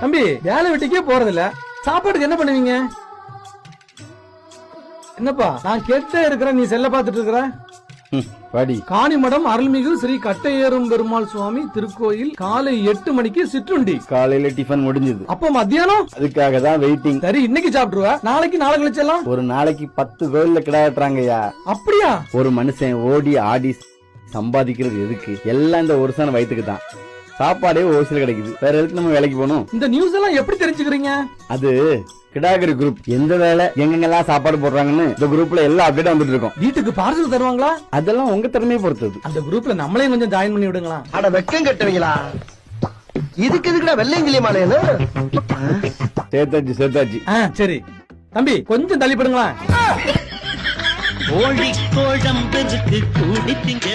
தம்பி வேலை வெட்டிக்கே போறதில்ல. சாப்பாட்டுக்கு என்ன பண்ணுவீங்க? என்னப்பா நான் கெட்ட இருக்கிறேன் நீ செல்ல பாத்துட்டு இருக்கிற? படி காணிமடம் அருள்மிகு ஸ்ரீ கட்டையேறும் பெருமாள் சுவாமி திருக்கோயில் காலை எட்டு மணிக்கு சிற்றுண்டி. காலையில டிஃபன் முடிஞ்சது. அப்போ மத்தியானம்? அதுக்காக தான் வெயிட்டிங் சரி இன்னைக்கு சாப்பிட்டுருவ. நாளைக்கு நாளை கழிச்செல்லாம் ஒரு நாளைக்கு பத்து கோயில்ல கிடா வெட்டுறாங்கய்யா அப்படியா? ஒரு மனுஷன் ஓடி ஆடி சம்பாதிக்கிறது எதுக்கு? எல்லாம் இந்த ஒரு சன வயிற்றுக்கு தான். சாப்பாடே ஓசில கிடைக்குது. வேற எதுக்கு நம்ம வேலைக்கு போகணும்? இந்த நியூஸ் எல்லாம் எப்படி தெரிஞ்சுக்கிறீங்க? அது கிடாகரி குரூப் எந்த வேலை? எங்கெங்கெல்லாம் சாப்பாடு போடுறாங்கன்னு இந்த குரூப்ல எல்லா அப்டேட் வந்துட்டு இருக்கோம். வீட்டுக்கு பார்சல் தருவாங்களா? அதெல்லாம் உங்க திறமையை பொறுத்தது. அந்த குரூப்ல நம்மளையும் கொஞ்சம் ஜாயின் பண்ணி விடுங்களா? அட வெக்கம் கட்டுவீங்களா? இதுக்கு எதுக்குடா வெள்ளையங்கிலி மாலையன்னு சேர்த்தாச்சு சேர்த்தாச்சு. ஆ சரி. தம்பி கொஞ்சம் தள்ளிப்படுங்களா கோழி கோழம்பருக்கு கூடி திங்க